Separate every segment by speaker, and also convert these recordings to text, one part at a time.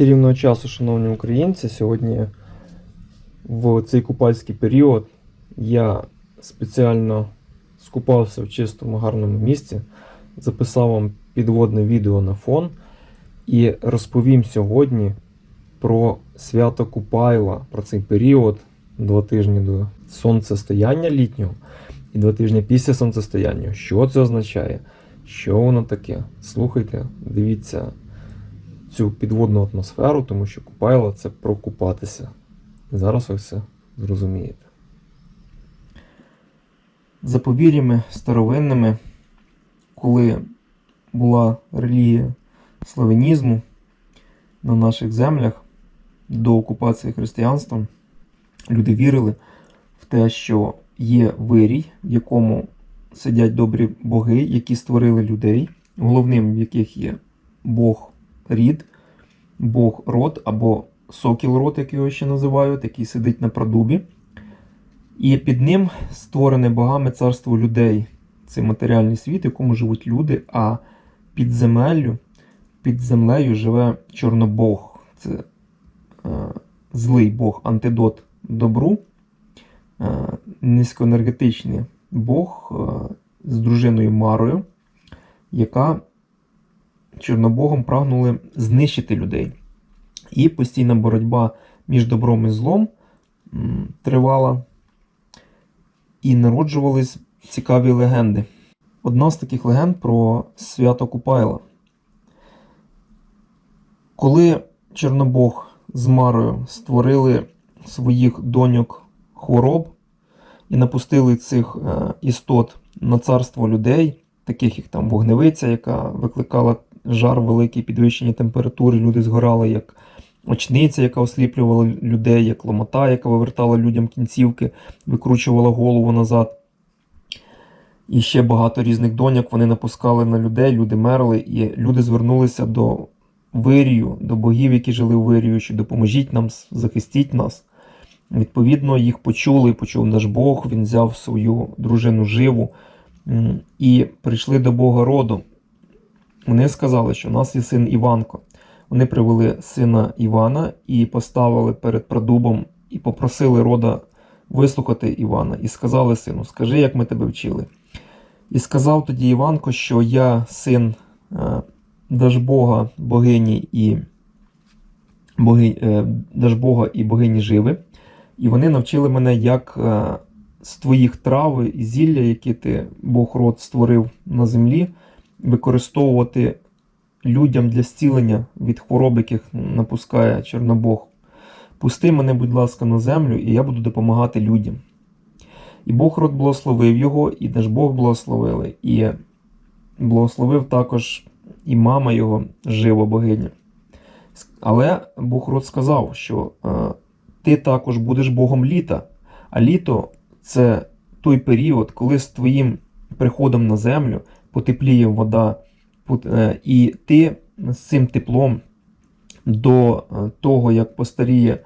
Speaker 1: Чарівного часу, шановні українці, сьогодні в цей купальський період я спеціально скупався в чистому гарному місці, записав вам підводне відео на фон і розповім сьогодні про свято Купайла, про цей період, два тижні до сонцестояння літнього і два тижні після сонцестояння. Що це означає? Що воно таке? Слухайте, дивіться цю підводну атмосферу, тому що Купайло це про купатися. Зараз ви все зрозумієте. За повір'ями старовинними, коли була релігія славянізму на наших землях до окупації християнством, люди вірили в те, що є вирій, в якому сидять добрі боги, які створили людей, головним в яких є Бог рід, Бог род або сокіл род, як його ще називають, який сидить на продубі. І під ним створене богами царство людей. Це матеріальний світ, в якому живуть люди, а під земелью, під землею живе Чорнобог. Це е, злий Бог, антидот добру, е, низькоенергетичний Бог е, з дружиною Марою, яка Чорнобогом прагнули знищити людей. І постійна боротьба між добром і злом тривала, і народжувались цікаві легенди. Одна з таких легенд про свято Купайла. Коли Чорнобог з Марою створили своїх доньок хвороб і напустили цих е, істот на царство людей, таких як там вогневиця, яка викликала жар великий, підвищення температури, люди згорали як очниця, яка осліплювала людей, як ломота, яка вивертала людям кінцівки, викручувала голову назад. І ще багато різних доньок вони напускали на людей, люди мерли, і люди звернулися до вирію, до богів, які жили в вирію, що допоможіть нам, захистіть нас. Відповідно, їх почули, почув наш Бог, він взяв свою дружину живу і прийшли до Бога роду. Вони сказали, що у нас є син Іванко. Вони привели сина Івана і поставили перед продубом і попросили рода вислухати Івана. І сказали сину: Скажи, як ми тебе вчили. І сказав тоді Іванко, що я син е, Дажбога, богині і боги, е, Дажбога і богині Живи. І вони навчили мене, як е, з твоїх трав і зілля, які ти Бог род створив на землі, використовувати людям для зцілення від хвороб, яких напускає Чорнобог. Пусти мене, будь ласка, на землю, і я буду допомагати людям. І Бог род благословив його, і Дажбог благословили, і благословив також і мама його, жива богиня. Але Бог род сказав, що е, ти також будеш Богом літа. А літо це той період, коли з твоїм приходом на землю потепліє вода, е, і ти з цим теплом до е, того, як постаріє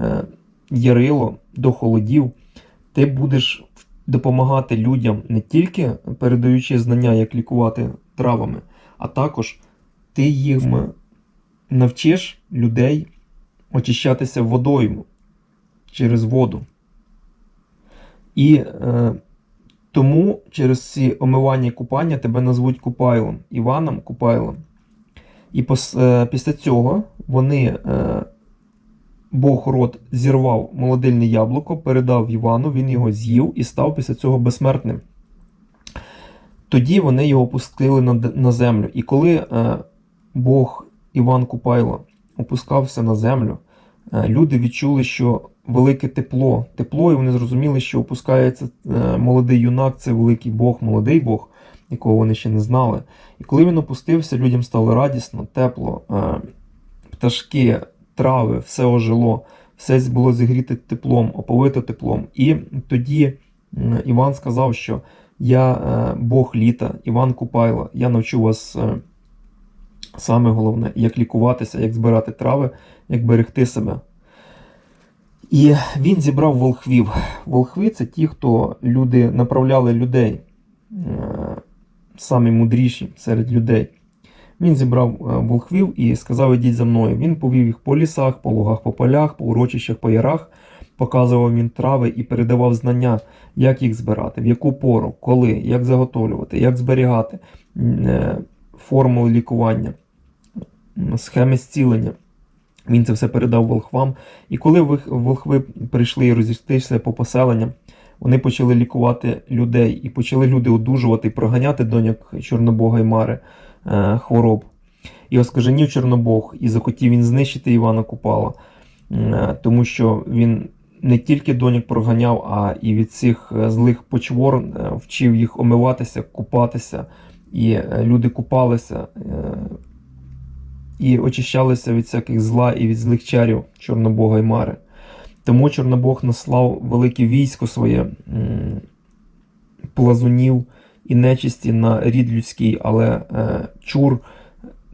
Speaker 1: е, ярило, до холодів, ти будеш допомагати людям не тільки передаючи знання, як лікувати травами, а також ти їм навчиш людей очищатися водою через воду. І е, тому через ці омивання і купання тебе назвуть Купайлом, Іваном Купайлом. І пос, е, після цього вони, е, Бог род зірвав молодильне яблуко, передав Івану, він його з'їв і став після цього безсмертним. Тоді вони його пустили на, на землю. І коли е, Бог Іван Купайло опускався на землю, е, люди відчули, що велике тепло. Тепло, і вони зрозуміли, що опускається е, молодий юнак, це великий Бог, молодий Бог, якого вони ще не знали. І коли він опустився, людям стало радісно, тепло, е, пташки, трави, все ожило, все було зігріте теплом, оповите теплом. І тоді Іван сказав, що я е, Бог літа, Іван Купайло, я навчу вас. Саме головне, як лікуватися, як збирати трави, як берегти себе. І він зібрав волхвів. Волхви це ті, хто люди направляли людей, е, самі мудріші серед людей. Він зібрав е, волхвів і сказав: ідіть за мною. Він повів їх по лісах, по лугах, по полях, по урочищах, по ярах, показував їм трави і передавав знання, як їх збирати, в яку пору, коли, як заготовлювати, як зберігати, е, формули лікування, схеми зцілення. Він це все передав волхвам. І коли волхви прийшли і розійшлися по поселенням, вони почали лікувати людей і почали люди одужувати і проганяти доньок Чорнобога і Мари е, хвороб. І оскаженів Чорнобог, і захотів він знищити Івана Купала, е, тому що він не тільки доньок проганяв, а і від цих е, злих почвор вчив їх омиватися, купатися, і люди купалися. І очищалися від всяких зла і від злих чарів Чорнобога і Мари. Тому Чорнобог наслав велике військо своє плазунів і нечисті на рід людський, але е, чур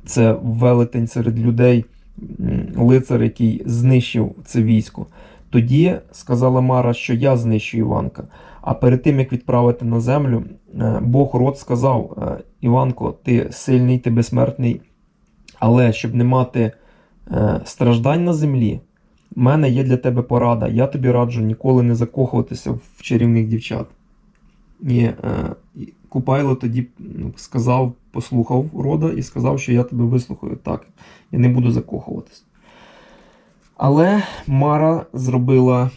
Speaker 1: це велетень серед людей, лицар, який знищив це військо. Тоді сказала Мара, що я знищу Іванка. А перед тим як відправити на землю, е, Бог род сказав: е, Іванко, ти сильний, ти безсмертний, але щоб не мати е, страждань на землі, в мене є для тебе порада. Я тобі раджу ніколи не закохуватися в чарівних дівчат. І е, Купайло тоді сказав, послухав рода і сказав, що я тебе вислухаю так. Я не буду закохуватися. Але Мара зробила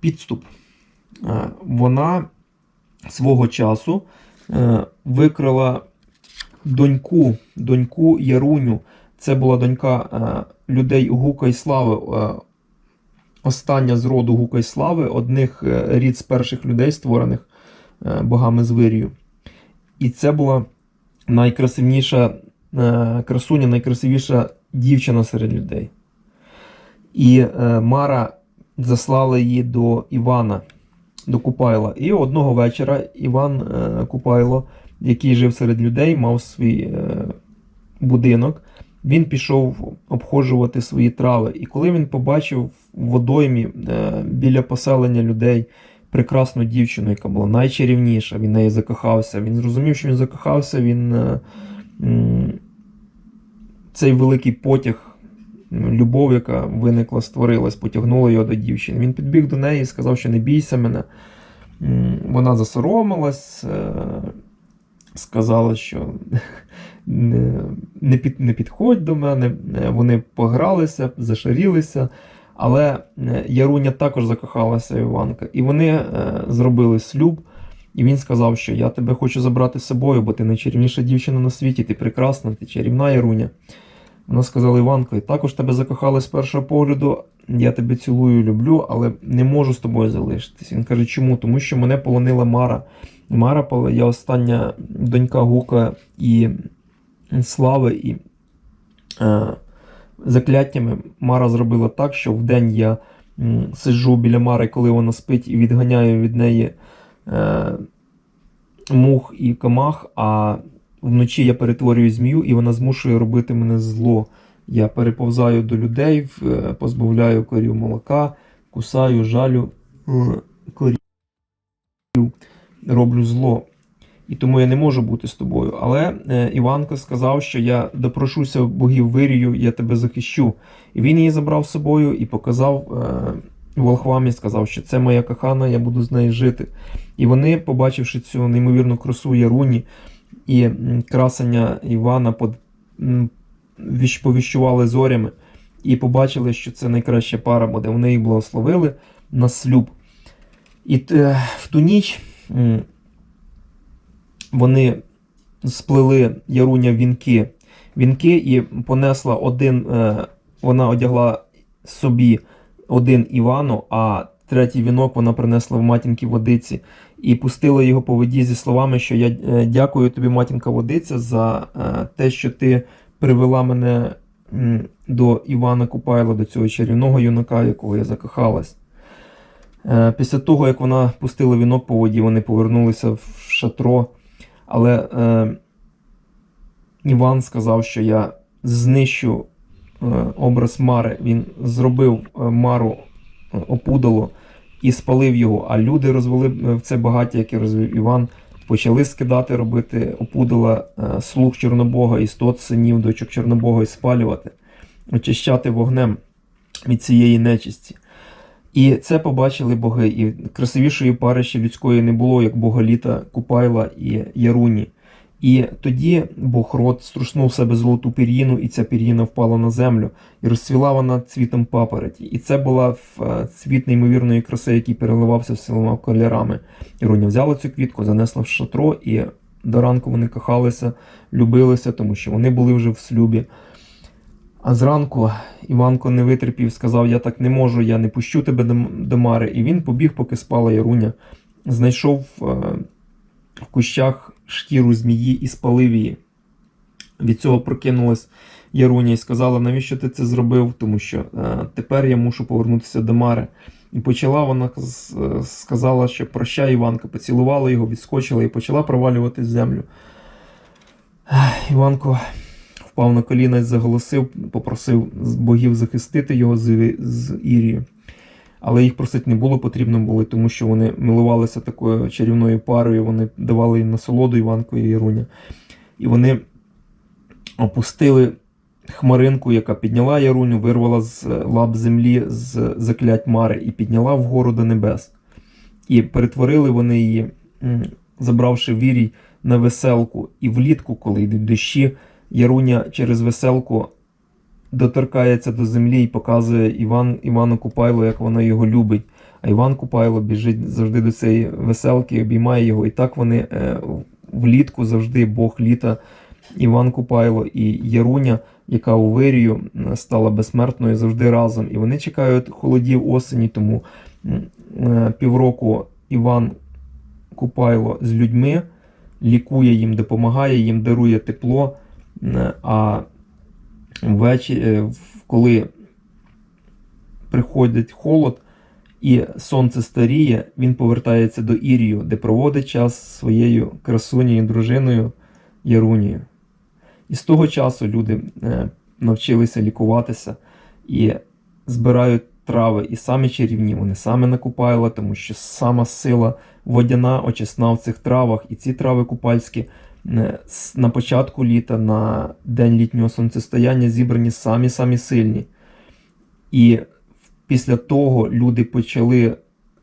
Speaker 1: підступ. Е, Вона свого часу е, викрила доньку, доньку Яруню. Це була донька е, людей Гука і Слави. е, Остання з роду Гука і Слави, одних е, рід з перших людей, створених богами звирію. І це була найкрасивніша красуня, найкрасивіша дівчина серед людей. І Мара заслала її до Івана, до Купайла. І одного вечора Іван Купайло, який жив серед людей, мав свій е, будинок. Він пішов обходжувати свої трави. І коли він побачив в водоймі е, біля поселення людей прекрасну дівчину, яка була найчарівніша, він неї закохався. Він зрозумів, що він закохався, він е, цей великий потяг, любов, яка виникла, створилась, потягнула його до дівчини. Він підбіг до неї і сказав, що не бійся мене. Вона засоромилась, сказала, що не, під, не підходь до мене. Вони погралися, зашарілися. Але е, Яруня також закохалася Іванка. І вони е, зробили слюб. І він сказав, що я тебе хочу забрати з собою, бо ти найчарівніша дівчина на світі, ти прекрасна, ти чарівна Яруня. Вона сказала Іванко, і також тебе закохали з першого погляду. Я тебе цілую, люблю, але не можу з тобою залишитись. Він каже, чому? Тому що мене полонила Мара. Мара пола- я остання донька Гука і Слави, і е, закляттями Мара зробила так, що вдень я м, сиджу біля Мари, коли вона спить, і відганяю від неї е, мух і комах, а вночі я перетворюю змію, і вона змушує робити мене зло. Я переповзаю до людей, е, позбавляю корів молока, кусаю, жалю е, корів, роблю зло. І тому я не можу бути з тобою. Але е, Іванко сказав, що я допрошуся богів вирію, я тебе захищу. І він її забрав з собою і показав е, волхвам і сказав, що це моя кохана, я буду з нею жити. І вони, побачивши цю неймовірну красу Яруні і красення Івана, повіщували зорями і побачили, що це найкраща пара буде. Вони їх благословили на слюб. І е, в ту ніч. Вони сплели Яруня вінки. Вінки і понесла один, е, вона одягла собі один Івану, а третій вінок вона принесла в матінки водиці і пустила його по воді зі словами, що я е, дякую тобі, матінка водиця, за е, те, що ти привела мене до Івана Купайла, до цього чарівного юнака, якого я закохалась. Е, Після того, як вона пустила вінок по воді, вони повернулися в шатро. Але е, Іван сказав, що я знищу е, образ Мари. Він зробив е, Мару е, опудало і спалив його. А люди розвели в це багаття, яке розвив Іван, почали скидати, робити опудала е, слуг Чорнобога, істот синів, дочок Чорнобога і спалювати, очищати вогнем від цієї нечисті. І це побачили боги, і красивішої пари ще людської не було, як бога літа Купайла і Яруні. І тоді Бог род струснув себе золоту пір'їну, і ця пір'їна впала на землю, і розцвіла вона цвітом папороті. І це була е, цвіт неймовірної краси, який переливався всіма кольорами. Іруня взяла цю квітку, занесла в шатро, і до ранку вони кохалися, любилися, тому що вони були вже в слюбі. А зранку Іванко не витерпів, сказав: Я так не можу, я не пущу тебе до, Мари. І він побіг, поки спала Яруня. Знайшов е, в кущах шкіру змії і спалив її. Від цього прокинулась Яруня і сказала, навіщо ти це зробив? Тому що е, тепер я мушу повернутися до Мари. І почала вона е, сказала, що прощай, Іванка, поцілувала його, відскочила і почала провалювати землю. Іванко впав на коліна і заголосив, попросив богів захистити його з, з Ірією. Але їх просити не було потрібно було, тому що вони милувалися такою чарівною парою, вони давали їм насолоду Іванко і Іруня. І вони опустили хмаринку, яка підняла Яруню, вирвала з лап землі з заклять Мари і підняла вгору до небес. І перетворили вони її, забравши вірій на веселку. І влітку, коли йдуть дощі, Яруня через веселку доторкається до землі і показує Іван, Івану Купайло, як вона його любить. А Іван Купайло біжить завжди до цієї веселки, обіймає його. І так вони е, влітку завжди Бог літа, Іван Купайло і Яруня, яка у вирію стала безсмертною завжди разом. І вони чекають холодів осені, тому е, півроку Іван Купайло з людьми лікує їм, допомагає їм, дарує тепло. А ввечері, е, коли приходить холод і сонце старіє, він повертається до Ірію, де проводить час зі своєю красунею, дружиною Ярунією. І з того часу люди е, навчилися лікуватися і збирають трави, і самі чарівні, вони саме накупайла, тому що сама сила водяна, очисна в цих травах, і ці трави купальські на початку літа, на день літнього сонцестояння зібрані самі-самі сильні. І після того люди почали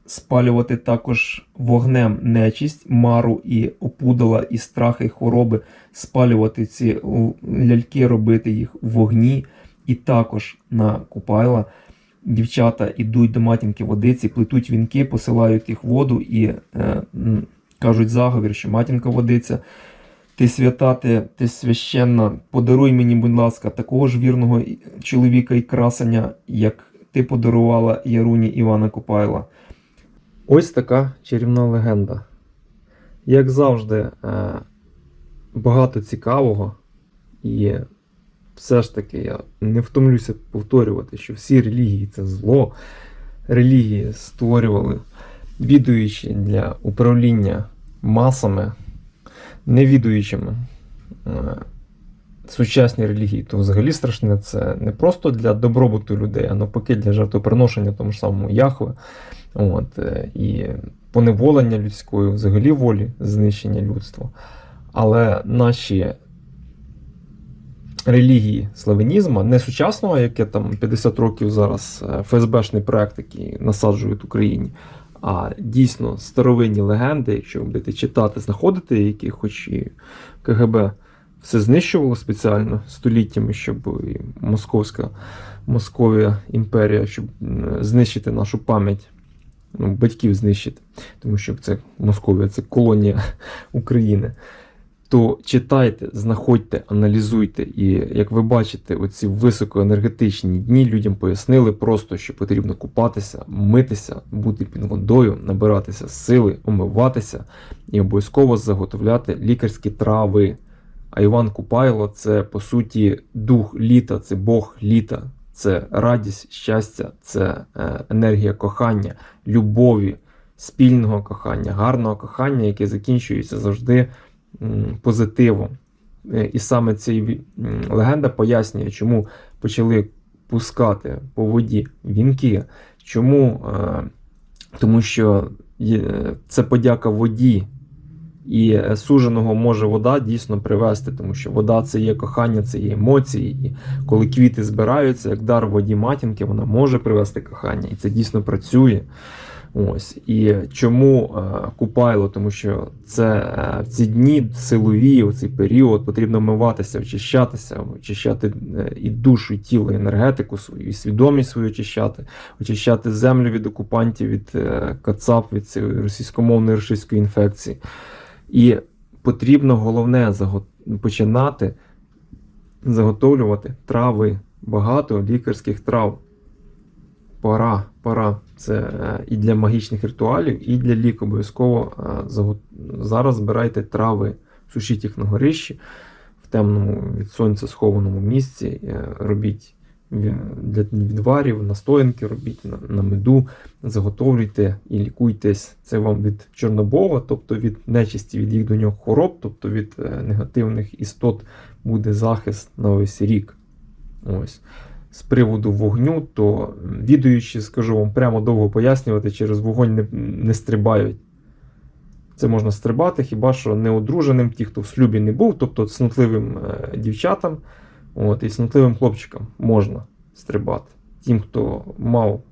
Speaker 1: спалювати також вогнем нечисть, мару і опудала, і страхи, і хвороби, спалювати ці ляльки, робити їх в вогні. І також на Купайла дівчата йдуть до матінки водиці, плетуть вінки, посилають їх воду і е, кажуть заговір, що матінка водиця. Ти свята, ти, ти священна, подаруй мені, будь ласка, такого ж вірного чоловіка і красення, як ти подарувала Яруні Івана Купайла. Ось така чарівна легенда. Як завжди, е, багато цікавого, і все ж таки я не втомлюся повторювати, що всі релігії це зло. Релігії створювали відуючі для управління масами, невідуючими. Е, Сучасні релігії, то взагалі страшне це не просто для добробуту людей, а навпаки для жертвоприношення тому ж самому Яхве. От, е, і поневолення людської, взагалі волі, знищення людства. Але наші релігії славянізму, не сучасного, яке там 50 років зараз е, ФСБшний проект, який насаджують Україні, а дійсно старовинні легенди, якщо ви будете читати, знаходити, які хоч і КГБ все знищувало спеціально століттями, щоб Московська Московія імперія, щоб знищити нашу пам'ять, ну, батьків знищити, тому що це Московія, це колонія України. То читайте, знаходьте, аналізуйте. І як ви бачите, оці високоенергетичні дні людям пояснили просто, що потрібно купатися, митися, бути під водою, набиратися сили, омиватися і обов'язково заготовляти лікарські трави. А Іван Купайло це по суті дух літа, це Бог літа, це радість, щастя, це е, енергія кохання, любові, спільного кохання, гарного кохання, яке закінчується завжди м, позитивом. Е, І саме ця легенда пояснює, чому почали пускати по воді вінки. Чому? Е, Тому що це подяка воді І е, суженого може вода дійсно привести, тому що вода це є кохання, це є емоції. І коли квіти збираються, як дар воді матінки, вона може привести кохання, і це дійсно працює. Ось і чому е, купайло? Тому що це е, в ці дні силові, у цей період потрібно вмиватися, очищатися, очищати е, і душу, і тіло, і енергетику свою, і свідомість свою очищати, очищати землю від окупантів, від кацап, від цієї російськомовної російської інфекції. І потрібно головне починати заготовлювати трави, багато лікарських трав. Пора, пора. Це е, і для магічних ритуалів, і для лік. Обов'язково е, зараз збирайте трави, сушіть їх на горищі в темному від сонця схованому місці. е, Робіть для відварів, настоянки робіть на, на меду, заготовлюйте і лікуйтесь. Це вам від Чорнобога, тобто від нечисті, від їх до нього хвороб, тобто від негативних істот буде захист на весь рік. Ось з приводу вогню, то відуючи, скажу вам, прямо довго пояснювати, через вогонь не, не стрибають. Це можна стрибати, хіба що неодруженим, ті, хто в шлюбі не був, тобто цнотливим е, дівчатам от, і цнотливим хлопчикам можна стрибати. Тим, хто мав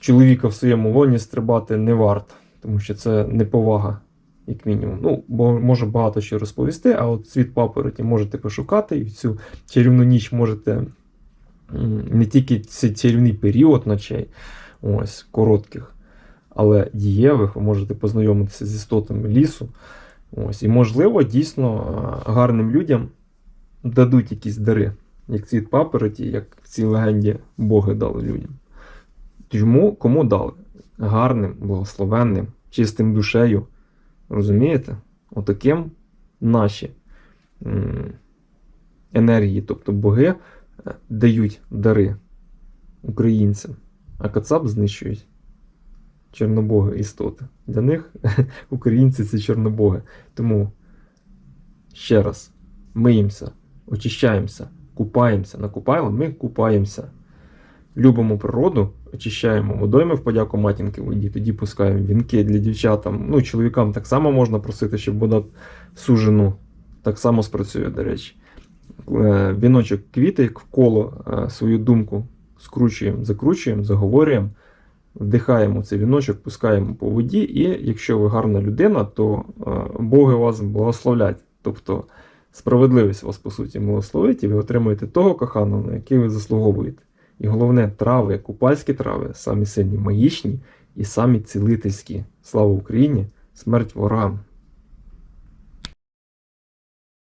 Speaker 1: чоловіка в своєму лоні, стрибати не варто, тому що це неповага, як мінімум. Ну, бо можу багато що розповісти, а от світ папороті можете пошукати, і цю чарівну ніч можете не тільки цей чарівний період ночей, ось, коротких, але дієвих, ви можете познайомитися з істотами лісу. Ось, і, можливо, дійсно гарним людям дадуть якісь дари, як цвіт папороті, як в цій легенді Боги дали людям. Чому кому дали? Гарним, благословенним, чистим душею. Розумієте? Отаким наші енергії, тобто боги, е, дають дари українцям, а Кацап знищують чорнобоги істоти. Для них українці це чорнобоги. Тому ще раз миємося, очищаємося, купаємося. На купайло ми купаємося. Любимо природу, очищаємо водойми в подяку матінки воді, тоді пускаємо вінки для дівчатам. Ну, чоловікам так само можна просити, щоб вода сужену так само спрацює, до речі. Е, Віночок квіти, в коло е, свою думку скручуємо, закручуємо, заговорюємо, вдихаємо цей віночок, пускаємо по воді, і якщо ви гарна людина, то е, Боги вас благословлять. Тобто справедливість вас, по суті, благословить, і ви отримуєте того коханого, на який ви заслуговуєте. І головне, трави, купальські трави, самі сильні магічні і самі цілительські. Слава Україні! Смерть ворогам!